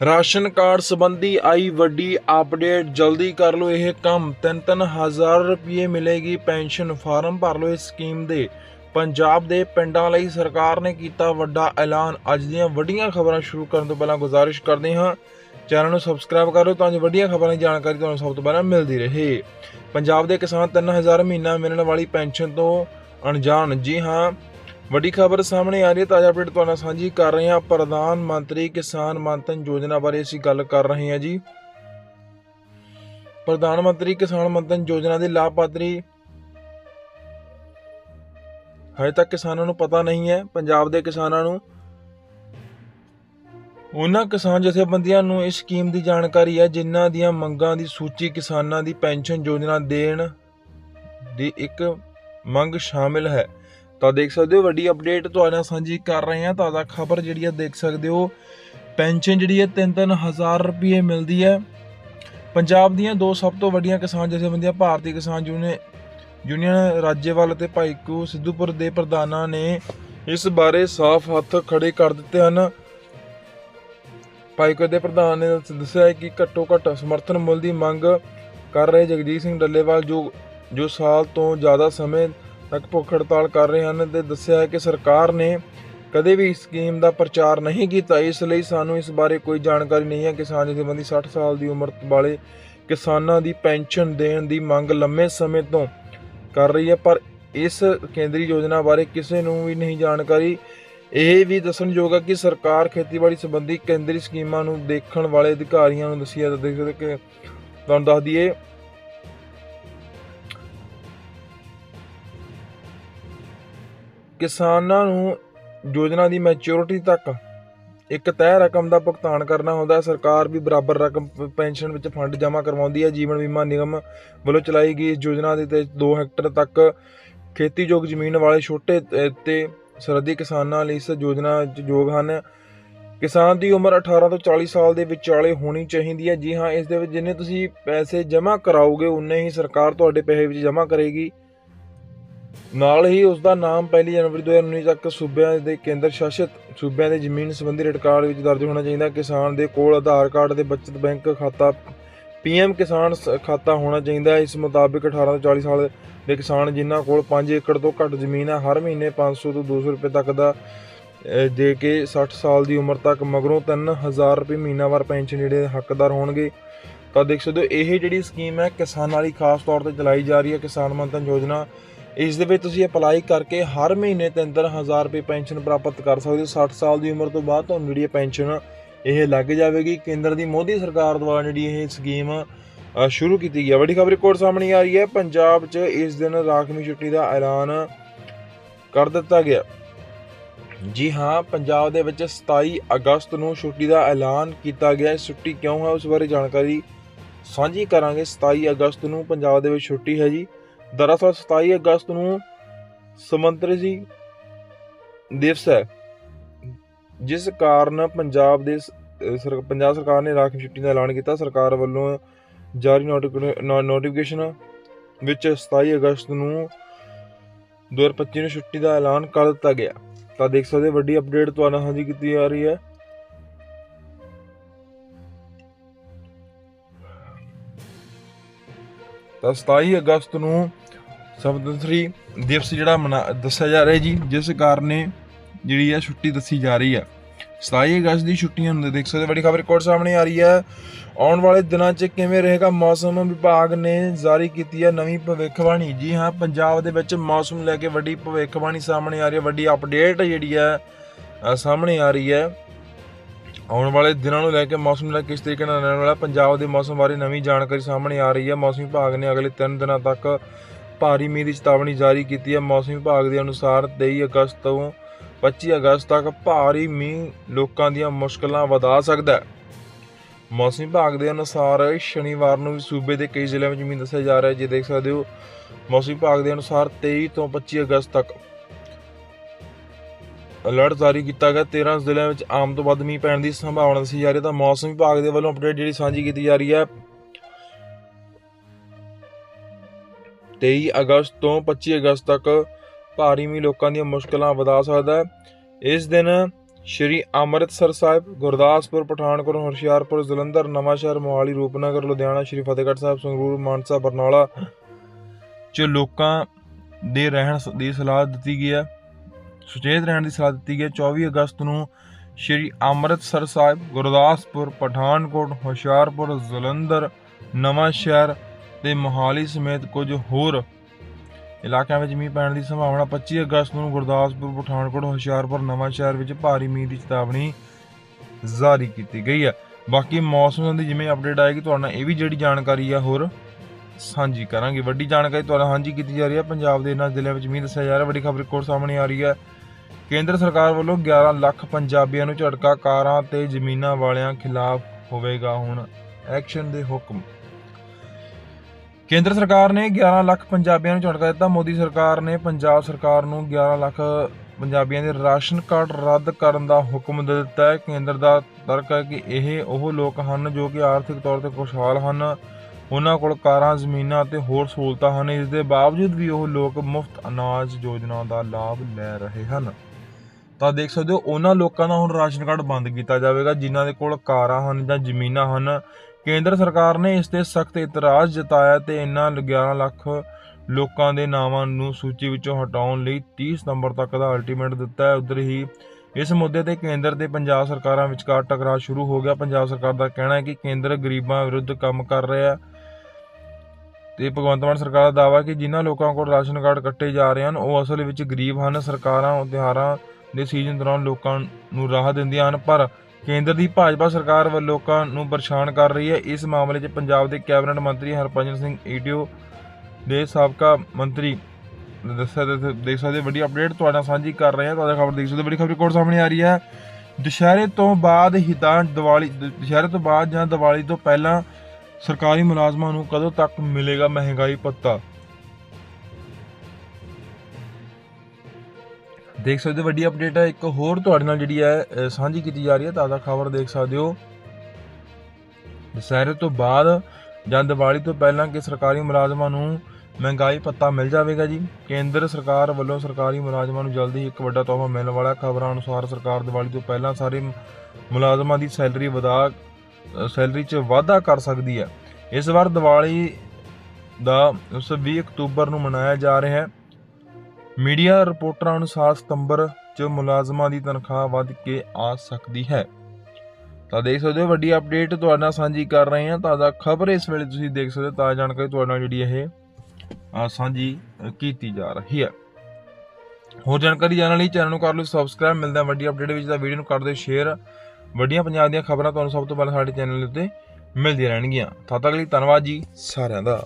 Ration card ਸੰਬੰਧੀ ਆਈ ਵੱਡੀ update. ਜਲਦੀ ਕਰ ਲਓ ਇਹ ਕੰਮ। 3-3000 ਰੁਪਏ ਮਿਲੇਗੀ ਪੈਨਸ਼ਨ ਫਾਰਮ। ਭਰ ਲਓ ਇਸ ਸਕੀਮ ਦੇ। ਪੰਜਾਬ ਦੇ ਪਿੰਡਾਂ ਲਈ ਸਰਕਾਰ ਨੇ ਕੀਤਾ ਵੱਡਾ ਐਲਾਨ। ਅੱਜ ਦੀਆਂ ਵੱਡੀਆਂ ਖਬਰਾਂ ਸ਼ੁਰੂ ਕਰਨ ਤੋਂ ਪਹਿਲਾਂ ਗੁਜ਼ਾਰਿਸ਼ ਕਰਦੇ ਹਾਂ। ਚੈਨਲ ਨੂੰ ਸਬਸਕ੍ਰਾਈਬ ਕਰੋ ਤਾਂ ਜੋ ਵੱਡੀਆਂ ਖਬਰਾਂ ਦੀ ਜਾਣਕਾਰੀ ਤੁਹਾਨੂੰ ਸਭ ਤੋਂ ਪਹਿਲਾਂ ਮਿਲਦੀ ਰਹੇ। ਪੰਜਾਬ ਦੇ ਕਿਸਾਨ 3000 ਮਹੀਨਾ ਮਿਲਣ ਵਾਲੀ ਪੈਨਸ਼ਨ ਤੋਂ ਅਣਜਾਣ। ਜੀ ਹਾਂ ਵੱਡੀ ਖਬਰ ਸਾਹਮਣੇ ਆ ਰਹੀ ਹੈ, ਤਾਜ਼ਾ ਅਪਡੇਟ ਤੁਹਾਨੂੰ ਸਾਂਝੀ ਕਰ ਰਹੇ ਹਾਂ। ਪ੍ਰਧਾਨ ਮੰਤਰੀ ਕਿਸਾਨ ਮਾਨਧਨ ਯੋਜਨਾ ਬਾਰੇ ਅਸੀਂ ਗੱਲ ਕਰ ਰਹੇ ਹਾਂ ਜੀ। ਪ੍ਰਧਾਨ ਮੰਤਰੀ ਕਿਸਾਨ ਮਾਨਧਨ ਯੋਜਨਾ ਦੇ ਲਾਭਪਾਤਰੀ, ਹਜੇ ਤੱਕ ਕਿਸਾਨਾਂ ਨੂੰ ਪਤਾ ਨਹੀਂ ਹੈ, ਪੰਜਾਬ ਦੇ ਕਿਸਾਨਾਂ ਨੂੰ। ਉਹਨਾਂ ਕਿਸਾਨ ਜਥੇਬੰਦੀਆਂ ਨੂੰ ਇਸ ਸਕੀਮ ਦੀ ਜਾਣਕਾਰੀ ਹੈ, ਜਿਨ੍ਹਾਂ ਦੀਆਂ ਮੰਗਾਂ ਦੀ ਸੂਚੀ ਕਿਸਾਨਾਂ ਦੀ ਪੈਨਸ਼ਨ ਯੋਜਨਾ ਦੇਣ ਦੀ ਇੱਕ ਮੰਗ ਸ਼ਾਮਿਲ ਹੈ। ਤਾਂ ਦੇਖ ਸਕਦੇ ਹੋ ਵੱਡੀ ਅਪਡੇਟ ਤੁਹਾਡੇ ਨਾਲ ਸਾਂਝੀ ਕਰ ਰਹੇ ਹਾਂ। ਤਾਜ਼ਾ ਖਬਰ ਜਿਹੜੀ ਹੈ ਦੇਖ ਸਕਦੇ ਹੋ। ਪੈਨਸ਼ਨ ਜਿਹੜੀ ਹੈ 3-3000 ਰੁਪਏ ਮਿਲਦੀ ਹੈ ਪੰਜਾਬ ਦੀਆਂ ਦੋ ਸਭ ਤੋਂ ਵੱਡੀਆਂ ਕਿਸਾਨ ਜਥੇਬੰਦੀਆਂ ਭਾਰਤੀ ਕਿਸਾਨ ਯੂਨੀਅਨ ਯੂਨੀਅਨ ਰਾਜੇਵਾਲ ਅਤੇ ਭਾਈਕੂ ਸਿੱਧੂਪੁਰ ਦੇ ਪ੍ਰਧਾਨਾਂ ਨੇ ਇਸ ਬਾਰੇ ਸਾਫ਼ ਹੱਥ ਖੜੇ ਕਰ ਦਿੱਤੇ ਹਨ। ਭਾਈਕੂ ਦੇ ਪ੍ਰਧਾਨ ਨੇ ਦੱਸਿਆ ਹੈ ਕਿ ਘੱਟੋ ਘੱਟ ਸਮਰਥਨ ਮੁੱਲ ਦੀ ਮੰਗ ਕਰ ਰਹੇ ਜਗਜੀਤ ਸਿੰਘ ਡੱਲੇਵਾਲ ਜੋ ਜੋ ਸਾਲ ਤੋਂ ਜ਼ਿਆਦਾ ਸਮੇਂ ਤੱਕ ਭੁੱਖ ਹੜਤਾਲ ਕਰ ਰਹੇ ਹਨ ਤੇ ਦੱਸਿਆ ਹੈ ਕਿ ਸਰਕਾਰ ਨੇ ਕਦੇ ਵੀ ਇਸ ਸਕੀਮ ਦਾ ਪ੍ਰਚਾਰ ਨਹੀਂ ਕੀਤਾ। ਇਸ ਲਈ ਸਾਨੂੰ ਇਸ ਬਾਰੇ ਕੋਈ ਜਾਣਕਾਰੀ ਨਹੀਂ ਹੈ। ਕਿਸਾਨ ਜਥੇਬੰਦੀ 60 ਸਾਲ ਦੀ ਉਮਰ ਵਾਲੇ ਕਿਸਾਨਾਂ ਦੀ ਪੈਨਸ਼ਨ ਦੇਣ ਦੀ ਮੰਗ ਲੰਮੇ ਸਮੇਂ ਤੋਂ ਕਰ ਰਹੀ ਹੈ, ਪਰ ਇਸ ਕੇਂਦਰੀ ਯੋਜਨਾ ਬਾਰੇ ਕਿਸੇ ਨੂੰ ਵੀ ਨਹੀਂ ਜਾਣਕਾਰੀ। ਇਹ ਵੀ ਦੱਸਣਯੋਗ ਹੈ ਕਿ ਸਰਕਾਰ ਖੇਤੀਬਾੜੀ ਸੰਬੰਧੀ ਕੇਂਦਰੀ ਸਕੀਮਾਂ ਨੂੰ ਦੇਖਣ ਵਾਲੇ ਅਧਿਕਾਰੀਆਂ ਨੂੰ ਦੱਸਿਆ ਤਾਂ ਕਿ ਤੁਹਾਨੂੰ ਦੱਸ ਦਈਏ ਕਿਸਾਨਾਂ ਨੂੰ ਯੋਜਨਾ ਦੀ ਮੈਚੁਰਿਟੀ ਤੱਕ ਇੱਕ ਤੈਅ ਰਕਮ ਦਾ ਭੁਗਤਾਨ ਕਰਨਾ ਹੁੰਦਾ ਹੈ। ਸਰਕਾਰ ਵੀ ਬਰਾਬਰ ਰਕਮ ਪੈਨਸ਼ਨ ਵਿੱਚ ਫੰਡ ਜਮ੍ਹਾਂ ਕਰਵਾਉਂਦੀ ਹੈ। ਜੀਵਨ ਬੀਮਾ ਨਿਗਮ ਵੱਲੋਂ ਚਲਾਈ ਗਈ ਇਸ ਯੋਜਨਾ ਦੇ ਤਹਿਤ 2 ਹੈਕਟਰ ਤੱਕ ਖੇਤੀਯੋਗ ਜ਼ਮੀਨ ਵਾਲੇ ਛੋਟੇ ਅ, ਤੇ ਸਰਹੱਦੀ ਕਿਸਾਨਾਂ ਲਈ ਇਸ ਯੋਜਨਾ ਯੋਗ ਹਨ। ਕਿਸਾਨ ਦੀ ਉਮਰ 18 ਤੋਂ 40 ਸਾਲ ਦੇ ਵਿਚਾਲੇ ਹੋਣੀ ਚਾਹੀਦੀ ਹੈ। ਜੀ ਹਾਂ ਇਸ ਦੇ ਵਿੱਚ ਜਿੰਨੇ ਤੁਸੀਂ ਪੈਸੇ ਜਮ੍ਹਾਂ ਕਰਾਓਗੇ ਉਨੇ ਹੀ ਸਰਕਾਰ ਤੁਹਾਡੇ ਪੈਸੇ ਵਿੱਚ ਜਮ੍ਹਾਂ ਕਰੇਗੀ। ਨਾਲ ਹੀ ਉਸ ਦਾ ਨਾਮ 1 ਜਨਵਰੀ 2019 ਤੱਕ ਸੂਬਿਆਂ ਦੇ ਕੇਂਦਰ ਸ਼ਾਸਿਤ ਸੂਬਿਆਂ ਦੇ ਜ਼ਮੀਨ ਸੰਬੰਧੀ ਰਿਕਾਰਡ ਵਿੱਚ ਦਰਜ ਹੋਣਾ ਚਾਹੀਦਾ। ਕਿਸਾਨ ਦੇ ਕੋਲ ਆਧਾਰ ਕਾਰਡ ਤੇ ਬਚਤ ਬੈਂਕ ਖਾਤਾ ਪੀਐਮ ਕਿਸਾਨ ਸ- ਖਾਤਾ ਹੋਣਾ ਚਾਹੀਦਾ। ਇਸ ਮੁਤਾਬਿਕ 18 ਤੋਂ 40 ਸਾਲ ਦੇ ਕਿਸਾਨ ਜਿਨ੍ਹਾਂ ਕੋਲ 5 ਏਕੜ ਤੋਂ ਘੱਟ ਜ਼ਮੀਨ ਹੈ ਹਰ ਮਹੀਨੇ 500 ਤੋਂ 200 ਰੁਪਏ ਤੱਕ ਦਾ ਅਹ, ਦੇ ਕੇ 60 ਸਾਲ ਦੀ ਉਮਰ ਤੱਕ ਮਗਰੋਂ 3000 ਰੁਪਏ ਮਹੀਨਾਵਾਰ ਪੈਨਸ਼ਨ ਜਿਹੜੇ ਹੱਕਦਾਰ ਹੋਣਗੇ। ਤਾਂ ਦੇਖ ਸਕਦੇ ਹੋ ਇਹ ਜਿਹੜੀ ਸਕੀਮ ਹੈ ਕਿਸਾਨਾਂ ਲਈ ਖਾਸ ਤੌਰ ਤੇ ਚਲਾਈ ਜਾ ਰਹੀ ਹੈ। ਕਿਸਾਨ ਮਾਨਧਨ ਯੋਜਨਾ ਇਸ ਦੇ ਵਿੱਚ ਤੁਸੀਂ ਅਪਲਾਈ ਕਰਕੇ ਹਰ ਮਹੀਨੇ 3-3000 ਰੁਪਏ ਪੈਨਸ਼ਨ ਪ੍ਰਾਪਤ ਕਰ ਸਕਦੇ ਹੋ। 60 ਸਾਲ ਦੀ ਉਮਰ ਤੋਂ ਬਾਅਦ ਤੁਹਾਨੂੰ ਜਿਹੜੀ ਇਹ ਪੈਨਸ਼ਨ ਇਹ ਲੱਗ ਜਾਵੇਗੀ। ਕੇਂਦਰ ਦੀ ਮੋਦੀ ਸਰਕਾਰ ਦੁਆਰਾ ਜਿਹੜੀ ਇਹ ਸਕੀਮ ਸ਼ੁਰੂ ਕੀਤੀ ਗਈ ਹੈ। ਵੱਡੀ ਖਬਰ ਰਿਪੋਰਟ ਸਾਹਮਣੇ ਆ ਰਹੀ ਹੈ। ਪੰਜਾਬ 'ਚ ਇਸ ਦਿਨ ਰਾਖਵੀਂ ਛੁੱਟੀ ਦਾ ਐਲਾਨ ਕਰ ਦਿੱਤਾ ਗਿਆ। ਜੀ ਹਾਂ, ਪੰਜਾਬ ਦੇ ਵਿੱਚ 27 ਅਗਸਤ ਨੂੰ ਛੁੱਟੀ ਦਾ ਐਲਾਨ ਕੀਤਾ ਗਿਆ ਹੈ। ਛੁੱਟੀ ਕਿਉਂ ਹੈ? ਉਸ ਬਾਰੇ ਜਾਣਕਾਰੀ ਸਾਂਝੀ ਕਰਾਂਗੇ। 27 ਅਗਸਤ ਨੂੰ ਪੰਜਾਬ ਦੇ ਵਿੱਚ ਛੁੱਟੀ ਹੈ ਜੀ। ਦਰਅਸਲ 27 ਅਗਸਤ ਨੂੰ ਸਮੰਤਰੀ ਦਿਵਸ ਹੈ। ਜਿਸ ਕਾਰਨ ਪੰਜਾਬ ਦੇ ਪੰਜਾਬ ਸਰਕਾਰ ਨੇ ਰਾਖਵੀਂ ਛੁੱਟੀ ਦਾ ਐਲਾਨ ਕੀਤਾ। ਸਰਕਾਰ ਵੱਲੋਂ ਜਾਰੀ ਨੋਟੀਫਿਕੇਸ਼ਨ ਵਿੱਚ 27 ਅਗਸਤ ਨੂੰ 2025 ਨੂੰ ਛੁੱਟੀ ਦਾ ਐਲਾਨ ਕਰ ਦਿੱਤਾ ਗਿਆ। ਤਾਂ ਦੇਖ ਸਕਦੇ ਹੋ, ਵੱਡੀ ਅਪਡੇਟ ਤੁਹਾਨੂੰ ਸਾਂਝੀ ਕੀਤੀ ਜਾ ਰਹੀ ਹੈ। ਤਾਂ 27 ਅਗਸਤ ਨੂੰ ਸੰਵਿਧਾਨਰੀ ਦਿਵਸ ਜਿਹੜਾ ਮਨਾ, ਦੱਸਿਆ ਜਾ ਰਿਹਾ ਜੀ, ਜਿਸ ਕਾਰਨ ਜਿਹੜੀ ਹੈ ਛੁੱਟੀ ਦੱਸੀ ਜਾ ਰਹੀ ਹੈ 27 ਅਗਸਤ ਦੀ ਛੁੱਟੀਆਂ ਨੂੰ ਦੇਖ ਸਕਦੇ ਹੋ। ਵੱਡੀ ਖਬਰ ਰਿਕਾਰਡ ਸਾਹਮਣੇ ਆ ਰਹੀ ਹੈ ਆਉਣ ਵਾਲੇ ਦਿਨਾਂ 'ਚ ਕਿਵੇਂ ਰਹੇਗਾ ਮੌਸਮ ਵਿਭਾਗ ਨੇ ਜਾਰੀ ਕੀਤੀ ਹੈ ਨਵੀਂ ਭਵਿੱਖਬਾਣੀ। ਜੀ ਹਾਂ, ਪੰਜਾਬ ਦੇ ਵਿੱਚ ਮੌਸਮ ਲੈ ਕੇ ਵੱਡੀ ਭਵਿੱਖਬਾਣੀ ਸਾਹਮਣੇ ਆ ਰਹੀ ਹੈ ਵੱਡੀ ਅਪਡੇਟ ਜਿਹੜੀ ਹੈ ਸਾਹਮਣੇ ਆ ਰਹੀ ਹੈ ਆਉਣ ਵਾਲੇ ਦਿਨਾਂ ਨੂੰ ਲੈ ਕੇ ਮੌਸਮ ਦਾ ਕਿਸ ਤਰੀਕੇ ਨਾਲ ਰਹਿਣ ਵਾਲਾ, ਪੰਜਾਬ ਦੇ ਮੌਸਮ ਬਾਰੇ ਨਵੀਂ ਜਾਣਕਾਰੀ ਸਾਹਮਣੇ ਆ ਰਹੀ ਹੈ ਮੌਸਮ ਵਿਭਾਗ ਨੇ ਅਗਲੇ 3 ਦਿਨਾਂ ਤੱਕ ਭਾਰੀ ਮੀਂਹ ਦੀ ਚੇਤਾਵਨੀ ਜਾਰੀ ਕੀਤੀ ਹੈ। ਮੌਸਮ ਵਿਭਾਗ ਦੇ ਅਨੁਸਾਰ 23 ਅਗਸਤ ਤੋਂ 25 ਅਗਸਤ ਤੱਕ ਭਾਰੀ ਮੀਂਹ ਲੋਕਾਂ ਦੀਆਂ ਮੁਸ਼ਕਲਾਂ ਵਧਾ ਸਕਦਾ ਹੈ। ਮੌਸਮ ਵਿਭਾਗ ਦੇ ਅਨੁਸਾਰ ਸ਼ਨੀਵਾਰ ਨੂੰ ਵੀ ਸੂਬੇ ਦੇ ਕਈ ਜ਼ਿਲ੍ਹਿਆਂ ਵਿੱਚ ਮੀਂਹ ਦੱਸਿਆ ਜਾ ਰਿਹਾ ਹੈ। ਜੇ ਦੇਖ ਸਕਦੇ ਹੋ, ਮੌਸਮ ਵਿਭਾਗ ਦੇ ਅਨੁਸਾਰ 23 ਤੋਂ 25 ਅਗਸਤ ਤੱਕ ਅਲਰਟ ਜਾਰੀ ਕੀਤਾ ਗਿਆ। 13 ਜ਼ਿਲ੍ਹਿਆਂ ਵਿੱਚ ਆਮ ਤੋਂ ਵੱਧ ਮੀਂਹ ਪੈਣ ਦੀ ਸੰਭਾਵਨਾ ਦੱਸੀ ਜਾ ਰਹੀ ਹੈ। ਤਾਂ ਮੌਸਮ ਵਿਭਾਗ ਦੇ ਵੱਲੋਂ ਅਪਡੇਟ ਜਿਹੜੀ ਸਾਂਝੀ ਕੀਤੀ ਜਾ ਰਹੀ ਹੈ 23 ਅਗਸਤ ਤੋਂ 25 ਅਗਸਤ ਤੱਕ ਭਾਰੀ ਮੀਂਹ ਲੋਕਾਂ ਦੀਆਂ ਮੁਸ਼ਕਲਾਂ ਵਧਾ ਸਕਦਾ ਹੈ। ਇਸ ਦਿਨ ਸ਼੍ਰੀ ਅੰਮ੍ਰਿਤਸਰ ਸਾਹਿਬ, ਗੁਰਦਾਸਪੁਰ, ਪਠਾਨਕੋਟ, ਹੁਸ਼ਿਆਰਪੁਰ, ਜਲੰਧਰ, ਨਵਾਂਸ਼ਹਿਰ, ਮੋਹਾਲੀ, ਰੂਪਨਗਰ, ਲੁਧਿਆਣਾ, ਸ਼੍ਰੀ ਫਤਿਹਗੜ੍ਹ ਸਾਹਿਬ, ਸੰਗਰੂਰ, ਮਾਨਸਾ, ਬਰਨਾਲਾ ਚ ਲੋਕਾਂ ਦੇ ਰਹਿਣ ਸ- ਦੀ ਸਲਾਹ ਦਿੱਤੀ ਗਈ ਹੈ। ਸੁਚੇਤ ਰਹਿਣ ਦੀ ਸਲਾਹ ਦਿੱਤੀ ਗਈ ਹੈ। 24 ਅਗਸਤ ਨੂੰ ਸ਼੍ਰੀ ਅੰਮ੍ਰਿਤਸਰ ਸਾਹਿਬ, ਗੁਰਦਾਸਪੁਰ, ਪਠਾਨਕੋਟ, ਹੁਸ਼ਿਆਰਪੁਰ, ਜਲੰਧਰ, ਨਵਾਂਸ਼ਹਿਰ ਤੇ ਮੋਹਾਲੀ ਸਮੇਤ ਕੁਝ ਹੋਰ ਇਲਾਕਿਆਂ ਵਿੱਚ ਮੀਂਹ ਪੈਣ ਦੀ ਸੰਭਾਵਨਾ 25 ਅਗਸਤ ਨੂੰ ਗੁਰਦਾਸਪੁਰ, ਪਠਾਨਕੋਟ, ਹੁਸ਼ਿਆਰਪੁਰ ਨਵਾਂਸ਼ਹਿਰ ਵਿੱਚ ਭਾਰੀ ਮੀਂਹ ਦੀ ਚੇਤਾਵਨੀ ਜਾਰੀ ਕੀਤੀ ਗਈ ਹੈ। ਬਾਕੀ ਮੌਸਮ ਦੀ ਜਿਵੇਂ ਅਪਡੇਟ ਆਏਗੀ, ਤੁਹਾਡੇ ਇਹ ਵੀ ਜਿਹੜੀ ਜਾਣਕਾਰੀ ਆ ਹੋਰ ਸਾਂਝੀ ਕਰਾਂਗੇ। ਵੱਡੀ ਜਾਣਕਾਰੀ ਤੁਹਾਡਾ ਸਾਂਝੀ ਕੀਤੀ ਜਾ ਰਹੀ ਹੈ। ਪੰਜਾਬ ਦੇ ਇਹਨਾਂ ਜ਼ਿਲ੍ਹਿਆਂ ਵਿੱਚ ਮੀਂਹ ਦੱਸਿਆ ਜਾ ਰਿਹਾ। ਵੱਡੀ ਖਬਰ ਕੋਰ ਸਾਹਮਣੇ ਆ ਰਹੀ ਹੈ। ਕੇਂਦਰ ਸਰਕਾਰ ਵੱਲੋਂ 11 ਲੱਖ ਪੰਜਾਬੀਆਂ ਨੂੰ ਝਟਕਾ ਕਾਰਾਂ ਤੇ ਜ਼ਮੀਨਾਂ ਵਾਲਿਆਂ ਖਿਲਾਫ ਹੋਵੇਗਾ ਹੁਣ ਐਕਸ਼ਨ ਦੇ ਹੁਕਮ। ਕੇਂਦਰ ਸਰਕਾਰ ਨੇ 11 ਲੱਖ ਪੰਜਾਬੀਆਂ ਨੂੰ ਝਟਕਾ ਦਿੱਤਾ। ਮੋਦੀ ਸਰਕਾਰ ਨੇ ਪੰਜਾਬ ਸਰਕਾਰ ਨੂੰ 11 ਲੱਖ ਪੰਜਾਬੀਆਂ ਦੇ ਰਾਸ਼ਨ ਕਾਰਡ ਰੱਦ ਕਰਨ ਦਾ ਹੁਕਮ ਦੇ ਦਿੱਤਾ ਹੈ। ਕੇਂਦਰ ਦਾ ਤਰਕ ਹੈ ਕਿ ਇਹ ਉਹ ਲੋਕ ਹਨ ਜੋ ਕਿ ਆਰਥਿਕ ਤੌਰ ਤੇ ਖੁਸ਼ਹਾਲ ਹਨ। ਉਹਨਾਂ ਕੋਲ ਕਾਰਾਂ, ਜ਼ਮੀਨਾਂ ਅਤੇ ਹੋਰ ਸਹੂਲਤਾਂ ਹਨ। ਇਸ ਦੇ ਬਾਵਜੂਦ ਵੀ ਉਹ ਲੋਕ ਮੁਫਤ ਅਨਾਜ ਯੋਜਨਾ ਦਾ ਲਾਭ ਲੈ ਰਹੇ ਹਨ। ਤਾਂ ਦੇਖ ਸਕਦੇ ਹੋ, ਉਹਨਾਂ ਲੋਕਾਂ ਦਾ ਹੁਣ ਰਾਸ਼ਨ ਕਾਰਡ ਬੰਦ ਕੀਤਾ ਜਾਵੇਗਾ, ਜਿਨ੍ਹਾਂ ਦੇ ਕੋਲ ਕਾਰਾਂ ਹਨ ਜਾਂ ਜ਼ਮੀਨਾਂ ਹਨ। ਕੇਂਦਰ ਸਰਕਾਰ ਨੇ ਇਸ ਤੇ ਸਖਤ ਇਤਰਾਜ਼ ਜਤਾਇਆ ਤੇ ਇਹਨਾਂ 11 ਲੱਖ ਲੋਕਾਂ ਦੇ ਨਾਵਾਂ ਨੂੰ ਸੂਚੀ ਵਿੱਚੋਂ ਹਟਾਉਣ ਲਈ 30 ਸਤੰਬਰ ਤੱਕ ਦਾ ਅਲਟੀਮੇਟ ਦਿੱਤਾ ਹੈ। ਉਧਰ ਹੀ ਇਸ ਮੁੱਦੇ ਤੇ ਕੇਂਦਰ ਤੇ ਪੰਜਾਬ ਸਰਕਾਰਾਂ ਵਿਚਕਾਰ ਟਕਰਾਅ ਸ਼ੁਰੂ ਹੋ ਗਿਆ। ਪੰਜਾਬ ਸਰਕਾਰ ਦਾ ਕਹਿਣਾ ਹੈ ਕਿ ਕੇਂਦਰ ਗਰੀਬਾਂ ਵਿਰੁੱਧ ਕੰਮ ਕਰ ਰਿਹਾ ਹੈ ਤੇ ਭਗਵੰਤ ਮਾਨ ਸਰਕਾਰ ਦਾ ਦਾਅਵਾ ਕਿ ਜਿਨ੍ਹਾਂ ਲੋਕਾਂ ਕੋਲ ਰਾਸ਼ਨ ਕਾਰਡ ਕੱਟੇ ਜਾ ਰਹੇ ਹਨ, ਉਹ ਅਸਲ ਵਿੱਚ ਗਰੀਬ ਹਨ। ਸਰਕਾਰਾਂ ਉਹ ਤਿਉਹਾਰਾਂ ਦੇ ਸੀਜ਼ਨ ਦੌਰਾਨ ਲੋਕਾਂ ਨੂੰ ਰਾਹ ਦਿੰਦੀਆਂ ਹਨ, ਪਰ ਕੇਂਦਰ ਦੀ ਭਾਜਪਾ ਸਰਕਾਰ ਵੱਲ ਲੋਕਾਂ ਨੂੰ ਪਰੇਸ਼ਾਨ ਕਰ ਰਹੀ ਹੈ। ਇਸ ਮਾਮਲੇ 'ਚ ਪੰਜਾਬ ਦੇ ਕੈਬਨਿਟ ਮੰਤਰੀ ਹਰਭਜਨ ਸਿੰਘ ਈਡੀਓ ਦੇ ਸਾਬਕਾ ਮੰਤਰੀ ਦੱਸਿਆ ਦੇਖ ਸਕਦੇ ਹੋ, ਵੱਡੀ ਅਪਡੇਟ ਤੁਹਾਡੇ ਨਾਲ ਸਾਂਝੀ ਕਰ ਰਹੇ ਹਾਂ। ਤੁਹਾਡਾ ਖਬਰ ਦੇਖ ਸਕਦੇ ਹੋ, ਵੱਡੀ ਖਬਰ ਕੋਲ ਸਾਹਮਣੇ ਆ ਰਹੀ ਹੈ। ਦੁਸ਼ਹਿਰੇ ਤੋਂ ਬਾਅਦ ਹੀ ਤਾਂ ਦੀਵਾਲੀ ਦੁਸ਼ਹਿਰੇ ਤੋਂ ਬਾਅਦ ਜਾਂ ਦੀਵਾਲੀ ਤੋਂ ਪਹਿਲਾਂ ਸਰਕਾਰੀ ਮੁਲਾਜ਼ਮਾਂ ਨੂੰ ਕਦੋਂ ਤੱਕ ਮਿਲੇਗਾ ਮਹਿੰਗਾਈ ਭੱਤਾ? ਦੇਖ ਸਕਦੇ ਹੋ ਵੱਡੀ ਅਪਡੇਟ ਹੈ। ਇੱਕ ਹੋਰ ਤੁਹਾਡੇ ਨਾਲ ਜਿਹੜੀ ਹੈ ਸਾਂਝੀ ਕੀਤੀ ਜਾ ਰਹੀ ਹੈ। ਤਾਜ਼ਾ ਖਬਰ ਦੇਖ ਸਕਦੇ ਹੋ। ਦੁਸਹਿਰੇ ਤੋਂ ਬਾਅਦ ਜਾਂ ਦੀਵਾਲੀ ਤੋਂ ਪਹਿਲਾਂ ਕਿ ਸਰਕਾਰੀ ਮੁਲਾਜ਼ਮਾਂ ਨੂੰ ਮਹਿੰਗਾਈ ਪੱਤਾ ਮਿਲ ਜਾਵੇਗਾ ਜੀ। ਕੇਂਦਰ ਸਰਕਾਰ ਵੱਲੋਂ ਸਰਕਾਰੀ ਮੁਲਾਜ਼ਮਾਂ ਨੂੰ ਜਲਦੀ ਇੱਕ ਵੱਡਾ ਤੋਹਫਾ ਮਿਲਣ ਵਾਲਾ ਖਬਰਾਂ ਅਨੁਸਾਰ ਸਰਕਾਰ ਦੀਵਾਲੀ ਤੋਂ ਪਹਿਲਾਂ ਸਾਰੇ ਮੁਲਾਜ਼ਮਾਂ ਦੀ ਸੈਲਰੀ ਵਧਾ ਸੈਲਰੀ 'ਚ ਵਾਧਾ ਕਰ ਸਕਦੀ ਹੈ। ਇਸ ਵਾਰ ਦੀਵਾਲੀ ਦਾ ਉਸ 20 ਅਕਤੂਬਰ ਨੂੰ ਮਨਾਇਆ ਜਾ ਰਿਹਾ ਹੈ। ਮੀਡੀਆ ਰਿਪੋਰਟਰਾਂ ਅਨੁਸਾਰ ਸਤੰਬਰ 'ਚ ਮੁਲਾਜ਼ਮਾਂ ਦੀ ਤਨਖਾਹ ਵੱਧ ਕੇ ਆ ਸਕਦੀ ਹੈ। ਤਾਂ ਦੇਖ ਸਕਦੇ ਹੋ, ਵੱਡੀ ਅਪਡੇਟ ਤੁਹਾਡੇ ਨਾਲ ਸਾਂਝੀ ਕਰ ਰਹੇ ਹਾਂ। ਤਾਜ਼ਾ ਖਬਰ ਇਸ ਵੇਲੇ ਤੁਸੀਂ ਦੇਖ ਸਕਦੇ ਹੋ, ਤਾਜ਼ਾ ਜਾਣਕਾਰੀ ਤੁਹਾਡੇ ਨਾਲ ਜਿਹੜੀ ਇਹ ਸਾਂਝੀ ਕੀਤੀ ਜਾ ਰਹੀ ਹੈ। ਹੋਰ ਜਾਣਕਾਰੀ ਜਾਣਨ ਲਈ ਚੈਨਲ ਨੂੰ ਕਰ ਲਓ ਸਬਸਕ੍ਰਾਈਬ ਮਿਲਦਾ ਵੱਡੀ ਅਪਡੇਟ ਵਿੱਚ ਤਾਂ ਵੀਡੀਓ ਨੂੰ ਕਰ ਦਿਓ ਸ਼ੇਅਰ ਵੱਡੀਆਂ ਪੰਜਾਬ ਦੀਆਂ ਖਬਰਾਂ ਤੁਹਾਨੂੰ ਸਭ ਤੋਂ ਪਹਿਲਾਂ ਸਾਡੇ ਚੈਨਲ ਉੱਤੇ ਮਿਲਦੀਆਂ ਰਹਿਣਗੀਆਂ। ਤਦ ਤੱਕ ਲਈ ਧੰਨਵਾਦ ਜੀ ਸਾਰਿਆਂ ਦਾ।